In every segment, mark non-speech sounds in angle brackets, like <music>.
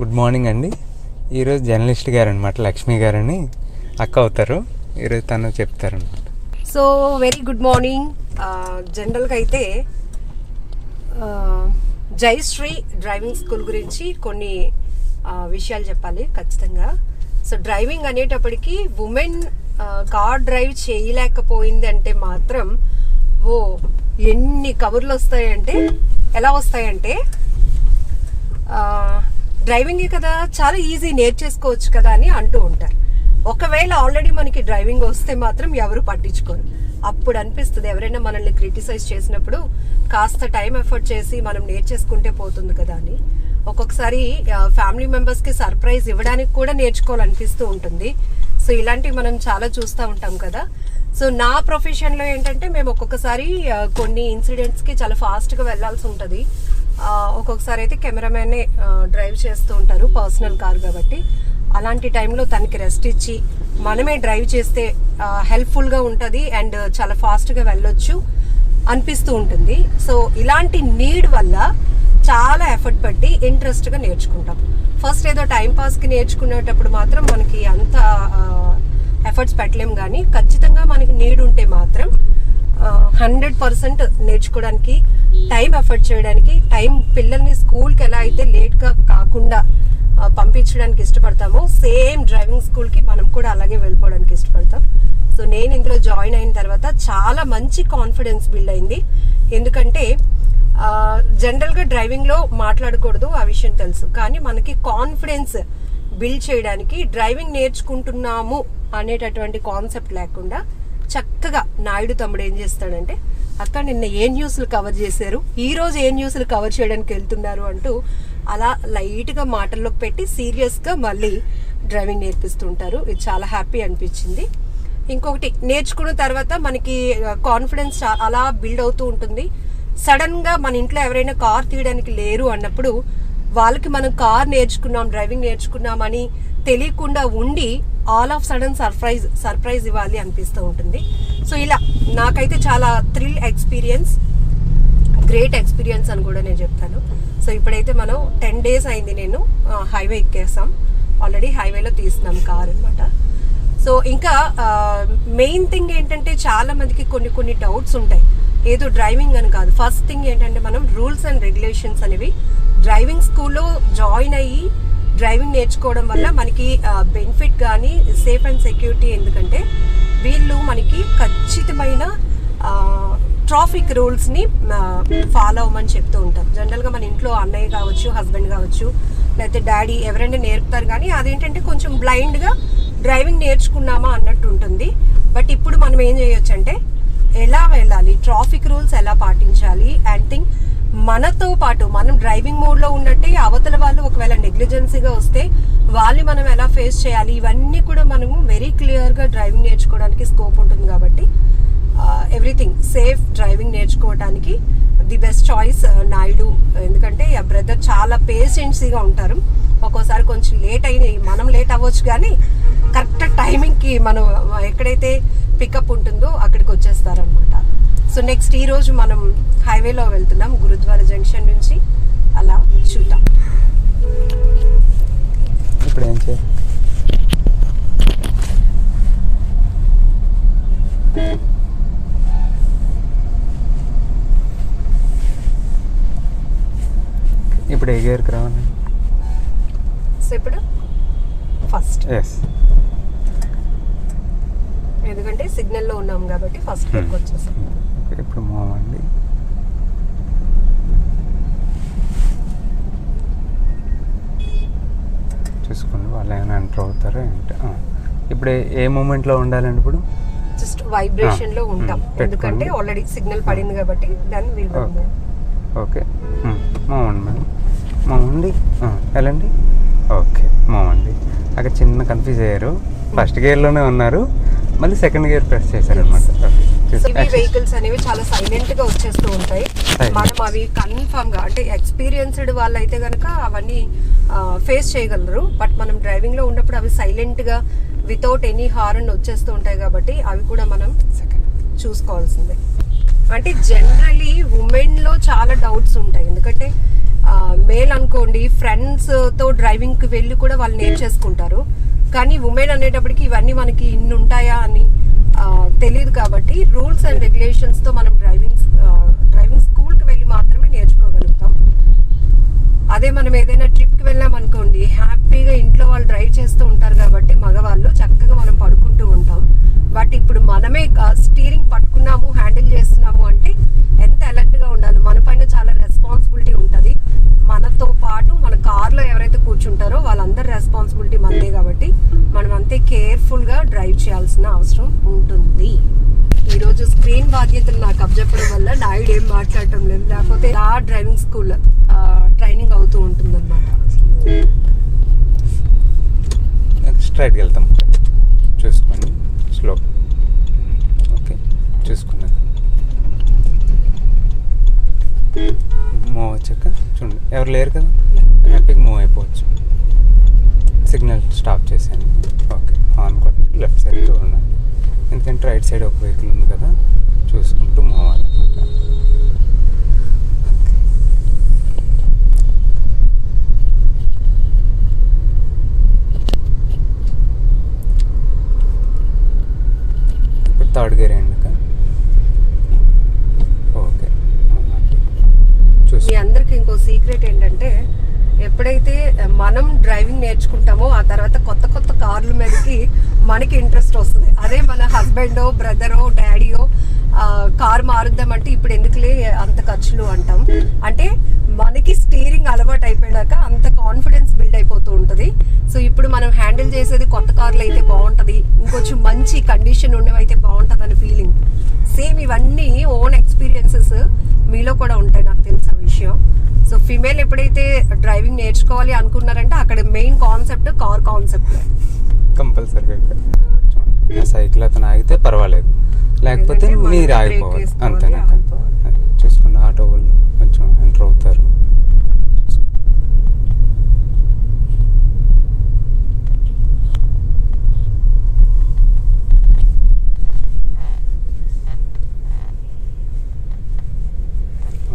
Good morning అండి. ఈరోజు journalist గారు అనమాట లక్ష్మి గారని. అక్క అవుతారు. ఈరోజు తను చెప్తారు అనమాట సో వెరీ గుడ్ మార్నింగ్. జనరల్గా అయితే జయశ్రీ డ్రైవింగ్ స్కూల్ గురించి కొన్ని విషయాలు చెప్పాలి ఖచ్చితంగా. సో డ్రైవింగ్ అనేటప్పటికి ఉమెన్ కార్ డ్రైవ్ చేయలేకపోయింది అంటే మాత్రం ఓ ఎన్ని కబుర్లు వస్తాయంటే ఎలా వస్తాయంటే డ్రైవింగే కదా చాలా ఈజీ నేర్చేసుకోవచ్చు కదా అని అంటూ ఉంటారు. ఒకవేళ ఆల్రెడీ మనకి డ్రైవింగ్ వస్తే మాత్రం ఎవరు పట్టించుకోరు. అప్పుడు అనిపిస్తుంది ఎవరైనా మనల్ని క్రిటిసైజ్ చేసినప్పుడు కాస్త టైం ఎఫర్ట్ చేసి మనం నేర్చేసుకుంటే పోతుంది కదా అని. ఒక్కొక్కసారి ఫ్యామిలీ మెంబర్స్కి సర్ప్రైజ్ ఇవ్వడానికి కూడా నేర్చుకోవాలనిపిస్తూ ఉంటుంది. సో ఇలాంటివి మనం చాలా చూస్తూ ఉంటాం కదా. సో నా ప్రొఫెషన్లో ఏంటంటే మేము ఒక్కొక్కసారి కొన్ని ఇన్సిడెంట్స్కి చాలా ఫాస్ట్గా వెళ్ళాల్సి ఉంటుంది. ఒక్కొక్కసారి అయితే కెమెరామెన్ డ్రైవ్ చేస్తూ ఉంటారు పర్సనల్ కార్ కాబట్టి. అలాంటి టైంలో తనకి రెస్ట్ ఇచ్చి మనమే డ్రైవ్ చేస్తే హెల్ప్ఫుల్గా ఉంటుంది అండ్ చాలా ఫాస్ట్గా వెళ్ళొచ్చు అనిపిస్తూ ఉంటుంది. సో ఇలాంటి నీడ్ వల్ల చాలా ఎఫర్ట్ పెట్టి ఇంట్రెస్ట్గా నేర్చుకుంటాం. ఫస్ట్ ఏదో టైం పాస్కి నేర్చుకునేటప్పుడు మాత్రం మనకి అంత ఎఫర్ట్స్ పెట్టలేము కానీ ఖచ్చితంగా మనకి నీడ్ ఉంటే మాత్రం హండ్రెడ్ పర్సెంట్ నేర్చుకోవడానికి టైం ఎఫర్ట్ చేయడానికి టైం పిల్లల్ని స్కూల్కి ఎలా అయితే లేట్గా కాకుండా పంపించడానికి ఇష్టపడతామో సేమ్ డ్రైవింగ్ స్కూల్కి మనం కూడా అలాగే వెళ్ళిపోవడానికి ఇష్టపడతాం. సో నేను ఇందులో జాయిన్ అయిన తర్వాత చాలా మంచి కాన్ఫిడెన్స్ బిల్డ్ అయింది. ఎందుకంటే జనరల్గా డ్రైవింగ్లో మాట్లాడకూడదు ఆ విషయం తెలుసు. కానీ మనకి కాన్ఫిడెన్స్ బిల్డ్ చేయడానికి డ్రైవింగ్ నేర్చుకుంటున్నాము అనేటటువంటి కాన్సెప్ట్ లేకుండా చక్కగా నాయుడు తమ్ముడు ఏం చేస్తాడంటే అక్క నిన్న ఏ న్యూస్లు కవర్ చేశారు? ఈ రోజు ఏ న్యూస్లు కవర్ చేయడానికి వెళ్తున్నారు? అంటూ అలా లైట్గా మాటల్లోకి పెట్టి సీరియస్గా మళ్ళీ డ్రైవింగ్ నేర్పిస్తుంటారు. ఇది చాలా హ్యాపీ అనిపించింది. ఇంకొకటి నేర్చుకున్న తర్వాత మనకి కాన్ఫిడెన్స్ అలా బిల్డ్ అవుతూ ఉంటుంది. సడన్గా మన ఇంట్లో ఎవరైనా కార్ తీయడానికి లేరు అన్నప్పుడు వాళ్ళకి మనం కార్ నేర్చుకున్నాం డ్రైవింగ్ నేర్చుకున్నామని తెలియకుండా ఉండి all of sudden surprise surprise ఇవ్వాలి అనిపిస్తూ ఉంటుంది. సో ఇలా నాకైతే చాలా థ్రిల్ ఎక్స్పీరియన్స్ గ్రేట్ ఎక్స్పీరియన్స్ అని కూడా నేను చెప్తాను. సో ఇప్పుడైతే మనం టెన్ డేస్ అయింది నేను హైవే ఎక్కేసాం. ఆల్రెడీ హైవేలో తీసినాం కార్ అనమాట సో ఇంకా మెయిన్ థింగ్ ఏంటంటే చాలా మందికి కొన్ని కొన్ని డౌట్స్ ఉంటాయి. ఏదో డ్రైవింగ్ అని కాదు. ఫస్ట్ థింగ్ ఏంటంటే మనం రూల్స్ అండ్ రెగ్యులేషన్స్ అనేవి. డ్రైవింగ్ స్కూల్లో జాయిన్ అయ్యి డ్రైవింగ్ నేర్చుకోవడం వల్ల మనకి బెనిఫిట్ కానీ సేఫ్ అండ్ సెక్యూరిటీ ఎందుకంటే వీళ్ళు మనకి ఖచ్చితమైన ట్రాఫిక్ రూల్స్ని ఫాలో అవ్వమని చెప్తూ ఉంటారు. జనరల్గా మన ఇంట్లో అన్నయ్య కావచ్చు హస్బెండ్ కావచ్చు లేకపోతే డాడీ ఎవరైనా నేర్పుతారు కానీ అదేంటంటే కొంచెం బ్లైండ్గా డ్రైవింగ్ నేర్చుకున్నామా అన్నట్టు ఉంటుంది. బట్ ఇప్పుడు మనం ఏం చేయొచ్చు అంటే ఎలా వెళ్ళాలి ట్రాఫిక్ రూల్స్ ఎలా పాటించాలి అండ్ థింగ్ మనతో పాటు మనం డ్రైవింగ్ మోడ్లో ఉన్నట్టే అవతల వాళ్ళు ఒకవేళ నెగ్లిజెన్సీగా వస్తే వాళ్ళు మనం ఎలా ఫేస్ చేయాలి? ఇవన్నీ కూడా మనము వెరీ క్లియర్గా డ్రైవింగ్ నేర్చుకోవడానికి స్కోప్ ఉంటుంది కాబట్టి ఎవ్రీథింగ్ సేఫ్ డ్రైవింగ్ నేర్చుకోవడానికి ది బెస్ట్ చాయిస్ నాయుడు. ఎందుకంటే ఆ బ్రదర్ చాలా పేషెన్సీగా ఉంటారు. ఒక్కోసారి కొంచెం లేట్ అయింది మనం లేట్ అవ్వచ్చు కానీ కరెక్ట్ టైమింగ్కి మనం ఎక్కడైతే పికప్ ఉంటుందో అక్కడికి వచ్చేస్తారనమాట సో నెక్స్ట్ ఈ రోజు మనం హైవేలో వెళ్తున్నాం గురుద్వారా జంక్షన్ నుంచి. అలా చూద్దాం. ఇప్పుడు ఏం చేయాలి? ఇప్పుడు ఏ గేర్కి రావాలి? సో ఇప్పుడు ఫస్ట్. ఎస్ ఎందుకంటే సిగ్నల్లో ఉన్నాం కాబట్టి ఫస్ట్ గేర్కి వచ్చేసాం ఇప్పుడు మూవ్ అండి చూసుకోండి వాళ్ళు ఏమైనా ఎంటర్ అవుతారో ఏంటి. ఇప్పుడు ఏ- మూమెంట్లో ఉండాలండి ఇప్పుడు? జస్ట్ వైబ్రేషన్లో ఉంటాం. ఎందుకంటే ఆల్రెడీ సిగ్నల్ పడింది కాబట్టి దాన్ని వీల్ ఓకే. మోమండి మేడం మోమండి వెళ్ళండి. ఓకే మోమండి అక్కడ చిన్న కన్ఫ్యూజ్ అయ్యారు. ఫస్ట్ గేర్లోనే ఉన్నారు. మళ్ళీ సెకండ్ గేర్ ప్రెస్ చేశారనమాట సో ఇవి వెహికల్స్ అనేవి చాలా సైలెంట్గా వచ్చేస్తూ ఉంటాయి. మనం అవి కన్ఫర్మ్గా అంటే ఎక్స్పీరియన్స్డ్ వాళ్ళు అయితే గనక అవన్నీ ఫేస్ చేయగలరు. బట్ మనం డ్రైవింగ్లో ఉన్నప్పుడు అవి సైలెంట్గా వితౌట్ ఎనీ హార్న్ వచ్చేస్తూ ఉంటాయి కాబట్టి అవి కూడా మనం చూసుకోవాల్సిందే. అంటే జనరలీ ఉమెన్లో చాలా డౌట్స్ ఉంటాయి. ఎందుకంటే మేల్ అనుకోండి ఫ్రెండ్స్తో డ్రైవింగ్కి వెళ్ళి కూడా వాళ్ళు నేర్చేసుకుంటారు కానీ ఉమెన్ అనేటప్పటికి ఇవన్నీ మనకి ఇన్ని ఉంటాయా అని తెలియదు కాబట్టి రూల్స్ అండ్ రెగ్యులేషన్స్తో మనం డ్రైవింగ్ డ్రైవింగ్ స్కూల్ వెళ్ళి మాత్రమే నేర్చుకోగలుగుతాం. అదే మనం ఏదైనా ట్రిప్కి వెళ్ళాం అనుకోండి హ్యాపీగా ఇంట్లో వాళ్ళు డ్రైవ్ చేస్తూ ఉంటారు కాబట్టి మగవాళ్ళు చక్కగా మనం పడుకుంటూ ఉంటాం. బట్ ఇప్పుడు మనమే స్టీరింగ్ పట్టుకున్నాము హ్యాండిల్ చేస్తున్నాము అంటే ఎంత అలర్ట్గా ఉండాలి మన పైన చాలా రెస్పాన్సిబిలిటీ ఉంటుంది మనతో పాటు మన కార్లో ఎవరైతే కూర్చుంటారో వాళ్ళందరి రెస్పాన్సిబిలిటీ మనదే కాబట్టి మనం అంతే కేర్ఫుల్గా డ్రైవ్ చేయాల్సిన అవసరం ఉంటుంది. ఈ రోజు స్క్రీన్ బాధ్యతలు నాకు అప్పచెప్పడం వల్ల నాయుడు ఏం మాట్లాడటం లేదు. లేకపోతే ఆ డ్రైవింగ్ స్కూల్ ట్రైనింగ్ అవుతూ ఉంటుంది స్ట్రైట్కి వెళ్తాం. చూసుకోండి స్లో. ఓకే చూసుకున్నాక. మూవ్ వచ్చాక చూడండి. ఎవరు లేరు కదా? హ్యాపీగా మూవ్ అయిపోవచ్చు. సిగ్నల్ స్టాప్ కొట్టండి లెఫ్ట్ సైడ్ చూడండి. ఎందుకంటే రైట్ సైడ్ ఒక వెహికల్ ఉంది కదా చూసుకుంటూ మూవ్ ఇప్పుడు థర్డ్ గేర్ అండి ఓకే. చూసి అందరికి ఇంకో సీక్రెట్ ఏంటంటే ఎప్పుడైతే మనం డ్రైవింగ్ నేర్చుకుంటామో ఆ తర్వాత కొత్త కొత్త కార్ల మీదకి మనకి ఇంట్రెస్ట్ వస్తుంది. అదే మన హస్బెండో బ్రదరో డాడీయో కార్ మారుద్దామంటే ఇప్పుడు ఎందుకులే అంత ఖర్చులు అంటాం. అంటే మనకి స్టీరింగ్ అలవాటు అయిపోయాక అంత కాన్ఫిడెన్స్ బిల్డ్ అయిపోతూ ఉంటుంది. సో ఇప్పుడు మనం హ్యాండిల్ చేసేది కొత్త కార్లు అయితే బాగుంటుంది. ఇంకొంచెం మంచి కండిషన్ ఉండేవైతే బాగుంటుంది అని ఫీలింగ్ సేమ్ ఇవన్నీ ఓన్ ఎక్స్పీరియన్సెస్ మీలో కూడా ఉంటాయి నాకు తెలిసిన విషయం. సో ఫిమేల్ ఎప్పుడైతే డ్రైవింగ్ నేర్చుకోవాలి అనుకున్నారంటే అక్కడ మెయిన్ కాన్సెప్ట్ కార్ కాన్సెప్ట్. కంపల్సరీగా సైకిల్ అతను ఆగితే పర్వాలేదు. లేకపోతే మీరు ఆగిపోవాలి. వేసుకోవాలి, అంతేనాక ఆగిపోవాలి. అది చూసుకున్న ఆటో వాళ్ళు కొంచెం ఎంటర్ అవుతారు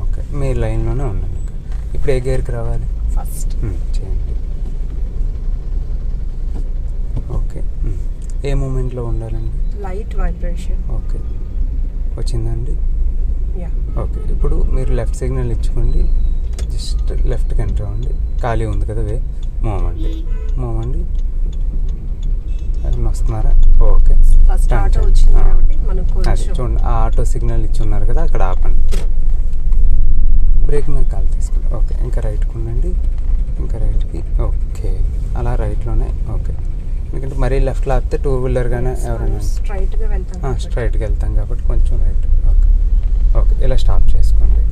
ఓకే మీ లైన్లోనే ఉండండి ఇంకా. ఇప్పుడు ఏ గేర్కి రావాలి? ఫస్ట్. చేయండి. ఓకే. ఏ మూమెంట్లో ఉండాలండి? Light vibration. ఓకే. వచ్చిందండి? ఓకే ఇప్పుడు మీరు లెఫ్ట్ సిగ్నల్ ఇచ్చుకోండి. జస్ట్ లెఫ్ట్కి ఎంటర్ అవ్వండి. ఖాళీ ఉంది కదా వే. అండి ఎవరైనా వస్తున్నారా? ఓకే. First auto. వచ్చింది. కాబట్టి చూడండి ఆ ఆటో సిగ్నల్ ఇచ్చి ఉన్నారు కదా అక్కడ ఆపండి. బ్రేక్ మీద కాల్ తీసుకోండి ఓకే ఇంకా రైట్కి ఉండండి. ఇంకా రైట్కి ఓకే. అలా రైట్లోనే ఓకే. ఎందుకంటే మరీ లెఫ్ట్లో ఆపితే టూ వీలర్ గానే ఎవరైనా స్ట్రైట్గా వెళ్తాం. స్ట్రైట్కి వెళ్తాం కాబట్టి కొంచెం రైట్. Okay okay. ఇలా స్టాప్ చేసుకోండి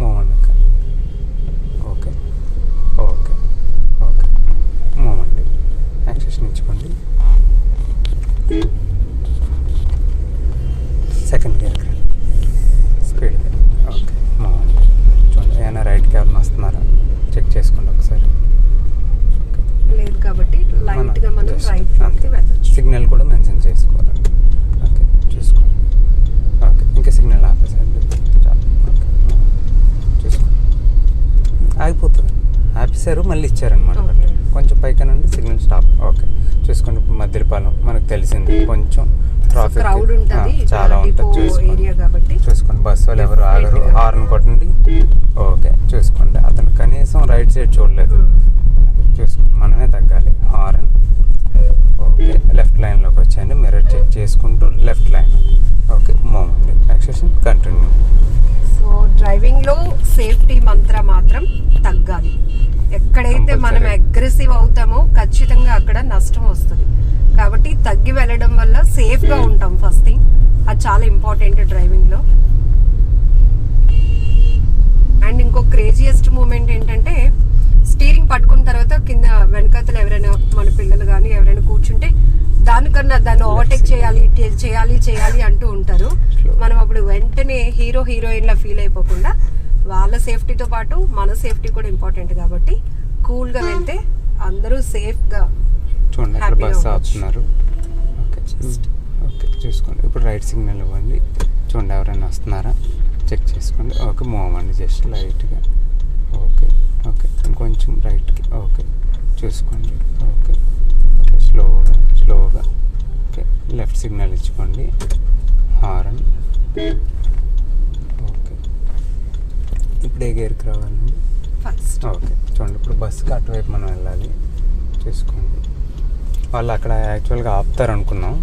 మూవ్ అండి అక్క. ఓకే ఓకే ఓకే మూవ్ అండి యాక్సెషన్ ఇచ్చుకోండి సెకండ్ గేర్ స్పీడ్గా ఓకే మూవ్ అండి చూడండి ఏమైనా రైట్కి ఎవరైనా వస్తున్నారా చెక్ చేసుకోండి ఒకసారి ఓకే లేదు కాబట్టి లైట్గా మనం just రైట్ అంతే. లోకి వెళ్ళొచ్చు సిగ్నల్ కూడా మెన్షన్ చేసుకోవాలి ఓకే చూసుకోండి ఓకే ఇంకా సిగ్నల్ ఆపేసండి చాలు ఓకే చూసుకోండి ఆగిపోతుంది ఆపేశారు మళ్ళీ ఇచ్చారనమాట. కొంచెం పైకనండి సిగ్నల్ స్టాప్. ఓకే. చూసుకోండి ఇప్పుడు మధ్యపాలెం మనకు తెలిసింది. కొంచెం ట్రాఫిక్ చాలా ఉంటుంది. చూసుకోండి. చూసుకోండి బస్సు వాళ్ళు ఎవరు ఆగరు. హార్న్ కొట్టండి. ఓకే చూసుకోండి. అతను కనీసం రైట్ సైడ్ చూడలేదు. అది చూసుకోండి మనమే తగ్గాలి. హార్న్ ఓకే లెఫ్ట్ లైన్లోకి వచ్చాయండి. మిర్రర్ చెక్ చేసుకుంటూ లెఫ్ట్ లైన్ ఓకే మూవ్ అండి యాక్సెషన్ కంటిన్యూ సో సేఫ్టీ మంత్ర మాత్రం తగ్గాలి. ఎక్కడైతే మనం. అగ్రెసివ్ అవుతామో ఖచ్చితంగా అక్కడ నష్టం వస్తుంది. కాబట్టి తగ్గి వెళ్ళడం వల్ల సేఫ్గా ఉంటాం ఫస్ట్ థింగ్ అది చాలా ఇంపార్టెంట్ డ్రైవింగ్లో. అండ్ ఇంకో క్రేజియస్ట్ మూమెంట్ ఏంటంటే స్టీరింగ్ పట్టుకున్న తర్వాత కింద వెనకాతలు ఎవరైనా మన పిల్లలు కానీ ఎవరైనా కూర్చుంటే దానికన్నా దాన్ని ఓవర్టేక్ చేయాలి చేయాలి చేయాలి అంటూ ఉంటారు. మనం అప్పుడు వెంటనే హీరో హీరోయిన్ లా ఫీల్ అయిపోకుండా వాళ్ళ సేఫ్టీతో పాటు మన సేఫ్టీ కూడా ఇంపార్టెంట్ కాబట్టి కూల్గా వెళ్తే అందరూ సేఫ్గా చూడండి అక్కడ. ఆపుతున్నారు? ఓకే ఓకే చూసుకోండి. ఇప్పుడు రైట్ సిగ్నల్ ఇవ్వండి. చూడండి ఎవరైనా వస్తున్నారా? చెక్ చేసుకోండి. ఓకే మూవ్ అవ్వండి జస్ట్ లైట్గా. ఓకే ఓకే ఇంకొంచెం రైట్కి. ఓకే చూసుకోండి. ఓకే ఓకే స్లోగా స్లోగా. ఓకే లెఫ్ట్ సిగ్నల్ ఇచ్చుకోండి. హారన్. ఇప్పుడు ఏ గేర్కి రావాలండి ఫస్ట్ ఓకే. చూడండి ఇప్పుడు బస్సుకి అటువైపు మనం వెళ్ళాలి. చూసుకోండి. వాళ్ళు అక్కడ యాక్చువల్గా ఆపుతారు అనుకున్నాం.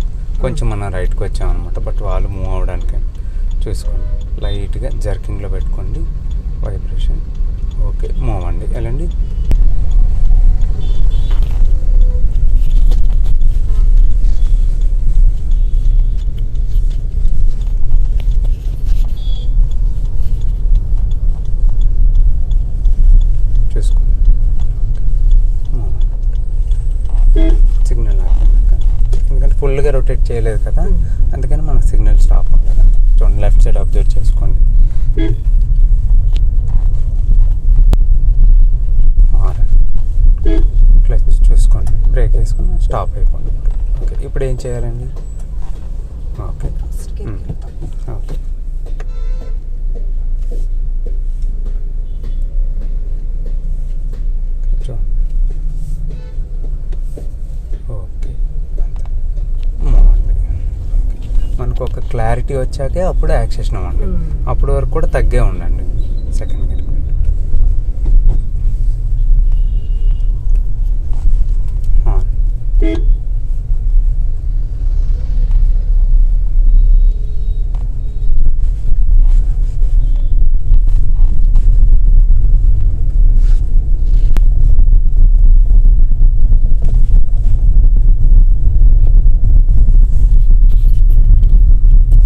కొంచెం మనం రైట్కి వచ్చామన్నమాట బట్ వాళ్ళు మూవ్ అవ్వడానికి. చూసుకోండి. లైట్గా జర్కింగ్లో పెట్టుకోండి. వైబ్రేషన్. ఓకే మూవ్ అండి వెళ్ళండి చూసుకోండి మూవ్ అండి. సిగ్నల్ ఆపినాక ఎందుకంటే ఫుల్గా రొటేట్ చేయలేదు కదా అందుకని మనకు సిగ్నల్ స్టాప్ అవ్వలేదు చూడండి లెఫ్ట్ సైడ్ అబ్జర్వ్ చేసుకోండి. క్లచ్ చూసుకోండి. బ్రేక్ వేసుకుని స్టాప్ అయిపోండి. ఓకే ఇప్పుడు ఏం చేయాలండి? ఓకే. ఓకే కూర్చో. ఓకే అంతే. బాగుంది. ఓకే. మనకు ఒక క్లారిటీ వచ్చాకే అప్పుడు యాక్సేషన్ అవ్వండి మ్మ్. అప్పటి వరకు కూడా తగ్గే ఉండండి. సెకండ్ గేర్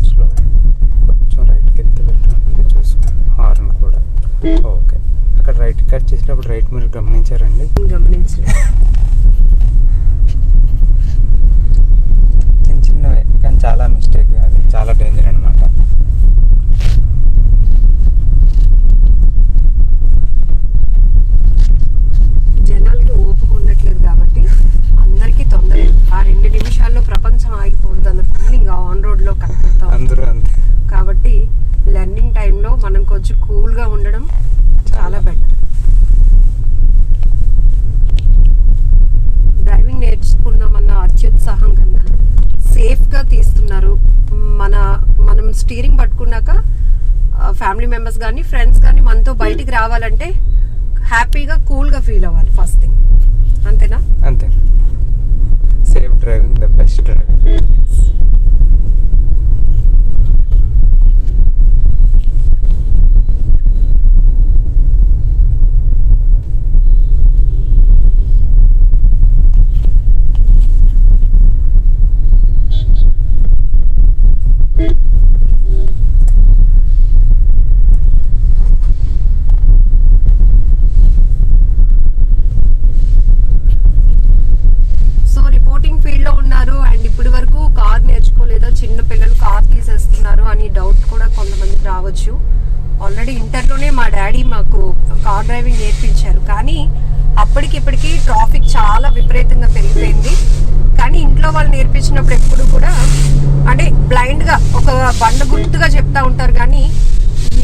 స్లో కొంచెం రైట్కి వెళ్తే పెట్టండి చూసుకోండి హార్న్ కూడా ఓకే అక్కడ రైట్ కట్ చేసినప్పుడు రైట్ మీరు గమనించారండి? గమనించలేదు. చిన్న చిన్నవే కానీ చాలా మిస్టేక్ అది చాలా డేంజర్ అనమాట జనాలకి ఓపిక ఉండట్లేదు కాబట్టి అందరికీ తొందర ఆ రెండు నిమిషాల్లో ప్రపంచం ఆగిపోదు అన్న ఫీలింగ్ ఆన్ రోడ్లో కనపడతాం అందరూ అంతే. కాబట్టి లెర్నింగ్ టైంలో మనం కొంచెం కూల్గా ఉండడం చాలా బెటర్ డ్రైవింగ్ నేర్చుకున్నామన్న అత్యుత్సాహం కన్నా సేఫ్గా తీస్తున్నారు. మన మనం స్టీరింగ్ పట్టుకున్నాక ఫ్యామిలీ మెంబర్స్ కానీ ఫ్రెండ్స్ కానీ మనతో బయటికి రావాలంటే హ్యాపీగా కూల్గా ఫీల్ అవ్వాలి ఫస్ట్ థింగ్. అంతేనా? అంతే. Safe driving the best driving. అప్పటికిప్పటికి traffic చాలా విపరీతంగా పెరిగిపోయింది. కానీ ఇంట్లో వాళ్ళు నేర్పించినప్పుడు ఎప్పుడు కూడా అంటే blind గా ఒక బండ గుర్తుగా చెప్తా ఉంటారు కానీ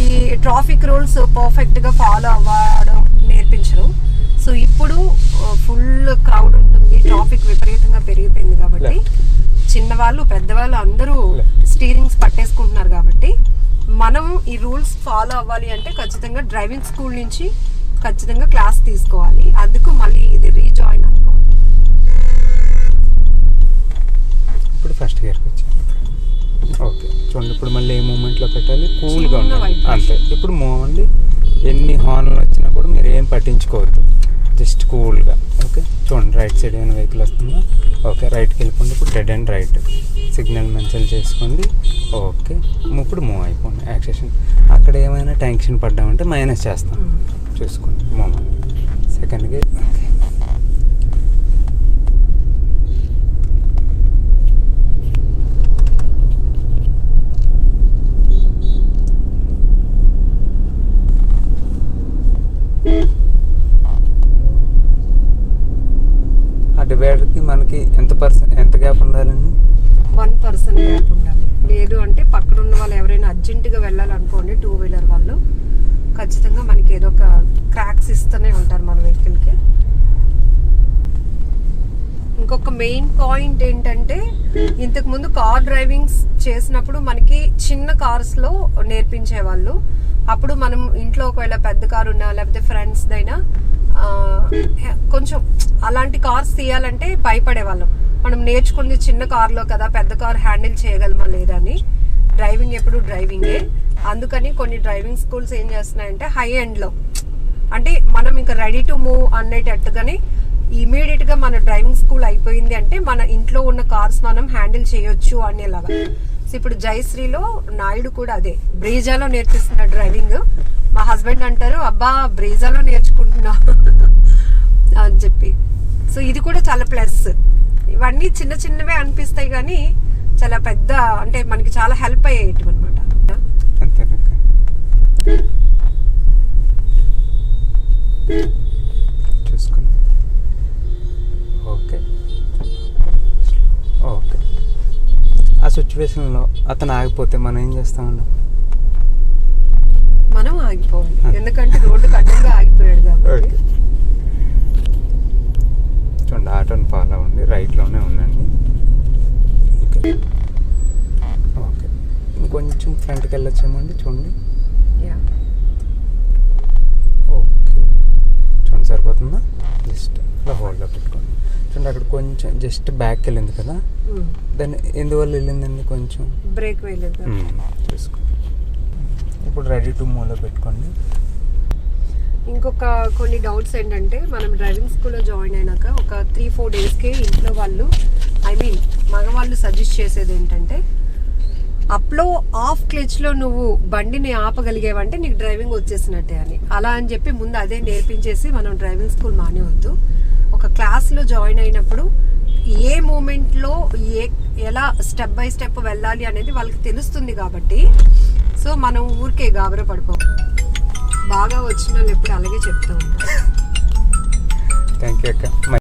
ఈ ట్రాఫిక్ రూల్స్ పర్ఫెక్ట్గా ఫాలో అవ్వడం నేర్పించరు. సో ఇప్పుడు ఫుల్ క్రౌడ్ ఉంటుంది. ట్రాఫిక్ విపరీతంగా పెరిగిపోయింది కాబట్టి చిన్నవాళ్ళు పెద్దవాళ్ళు అందరూ స్టీరింగ్స్ పట్టేసుకుంటున్నారు కాబట్టి మనం ఈ రూల్స్ ఫాలో అవ్వాలి అంటే ఖచ్చితంగా డ్రైవింగ్ స్కూల్ నుంచి ఖచ్చితంగా క్లాస్ తీసుకోవాలి. అందుకు మళ్ళీ ఇది రీజాయిన్ అనుకో. ఇప్పుడు ఫస్ట్ గేర్కి వచ్చాం. ఓకే చూడండి ఇప్పుడు మళ్ళీ ఏ మూమెంట్లో పెట్టాలి? కూల్గా ఉండాలి. అంతే. ఇప్పుడు మూవ్ అవ్వండి ఎన్ని హార్న్లు వచ్చినా కూడా మీరు ఏం పట్టించుకోవద్దు. జస్ట్ కూల్గా ఓకే చూడండి రైట్ సైడ్ ఏమైనా వెహికల్ వస్తుందా? ఓకే రైట్కి వెళ్ళిపోండి. ఇప్పుడు dead and right signal mention చేసుకోండి. ఓకే ఇప్పుడు మూవ్ అయిపోండి. యాక్సేషన్ అక్కడ ఏమైనా టెన్షన్ పడ్డామంటే మైనస్ చేస్తాం. చూసుకోండి. మామూలు సెకండ్కి సెకండ్ గేర్ ఓకే ఆ డివైడర్కి మనకి ఎంత పర్సెంట్ ఎంత గ్యాప్ ఉండాలండి వన్ పర్సన్ గ్యాప్ ఉండాలి లేదు అంటే పక్కన ఉన్న వాళ్ళు ఎవరైనా అర్జెంటుగా వెళ్ళాలనుకోండి టూ వీలర్ వాళ్ళు ఖచ్చితంగా మనకి ఏదో ఒక క్రాక్స్ ఇస్తూనే ఉంటారు మన వెహికల్కి. ఇంకొక మెయిన్ పాయింట్ ఏంటంటే ఇంతకు ముందు కార్ డ్రైవింగ్స్ చేసినప్పుడు మనకి చిన్న కార్స్లో నేర్పించేవాళ్ళు. అప్పుడు మనం ఇంట్లో ఒకవేళ పెద్ద కారు ఉన్నా లేకపోతే ఫ్రెండ్స్ దైనా కొంచెం అలాంటి కార్స్ తీయాలంటే భయపడేవాళ్ళం. మనం నేర్చుకుంది చిన్న కార్లో కదా పెద్ద కార్ హ్యాండిల్ చేయగలమా లేదా అని. డ్రైవింగ్ ఎప్పుడు డ్రైవింగే. అందుకని కొన్ని డ్రైవింగ్ స్కూల్స్ ఏం చేస్తున్నాయంటే హై ఎండ్లో. అంటే మనం ఇంకా రెడీ టు మూవ్ అనేటట్టుగానే ఇమీడియట్గా మన డ్రైవింగ్ స్కూల్ అయిపోయింది అంటే మన ఇంట్లో ఉన్న కార్స్ మనం హ్యాండిల్ చేయొచ్చు అనేలాగా. సో ఇప్పుడు జయశ్రీలో నాయుడు కూడా అదే బ్రీజాలో నేర్పిస్తున్న డ్రైవింగ్ మా హస్బెండ్ అంటారు అబ్బా బ్రేజాలో నేర్చుకుంటున్నా <laughs> అని చెప్పి. సో ఇది కూడా చాలా ప్లస్ ఇవన్నీ చిన్న చిన్నవే అనిపిస్తాయి కానీ చాలా పెద్ద అంటే మనకి చాలా హెల్ప్ అయ్యేటివి అనమాట చూసుకుని. ఓకే. ఓకే. ఆ సిచ్యువేషన్లో అతను ఆగిపోతే మనం ఏం చేస్తామండి? మనం ఆగిపోవాలి. ఎందుకంటే రోడ్డు అడ్డంగా ఆగిపోయాడు కాబట్టి. చూడండి ఆటోని ఫాలో అవ్వండి రైట్లోనే ఉండండి ఓకే. ఓకే. ఇంకొంచెం ఫ్రంట్కి వెళ్ళొచ్చామండి చూడండి యా ఓకే చూడండి సరిపోతుందా జస్ట్ ఇలా హోల్డ్లో పెట్టుకోండి చూడండి అక్కడ కొంచెం జస్ట్ బ్యాక్ వెళ్ళింది కదా. దాన్ని ఎందువల్ల వెళ్ళిందండి కొంచెం? బ్రేక్ వేయలేదు ఇప్పుడు రెడీ టు మూవ్లో పెట్టుకోండి. ఇంకొక కొన్ని డౌట్స్ ఏంటంటే మనం డ్రైవింగ్ స్కూల్లో జాయిన్ అయినాక ఒక త్రీ ఫోర్ డేస్కి ఇంట్లో వాళ్ళు ఐ మీన్ మగవాళ్ళు సజెస్ట్ చేసేది ఏంటంటే అప్లో ఆఫ్ క్లచ్లో నువ్వు బండిని ఆపగలిగేవంటే నీకు డ్రైవింగ్ వచ్చేసినట్టే అని. అలా అని చెప్పి ముందు అదే నేర్పించేసి మనం డ్రైవింగ్ స్కూల్ మానేవద్దు ఒక క్లాస్లో జాయిన్ అయినప్పుడు ఏ మూమెంట్లో ఏ ఎలా స్టెప్ బై స్టెప్ వెళ్ళాలి అనేది వాళ్ళకి తెలుస్తుంది కాబట్టి సో మనం ఊరికే గాబర పడిపో. బాగా వచ్చిన వాళ్ళు ఎప్పుడు అలాగే చెప్తూ ఉంటాం థ్యాంక్ యూ అక్క.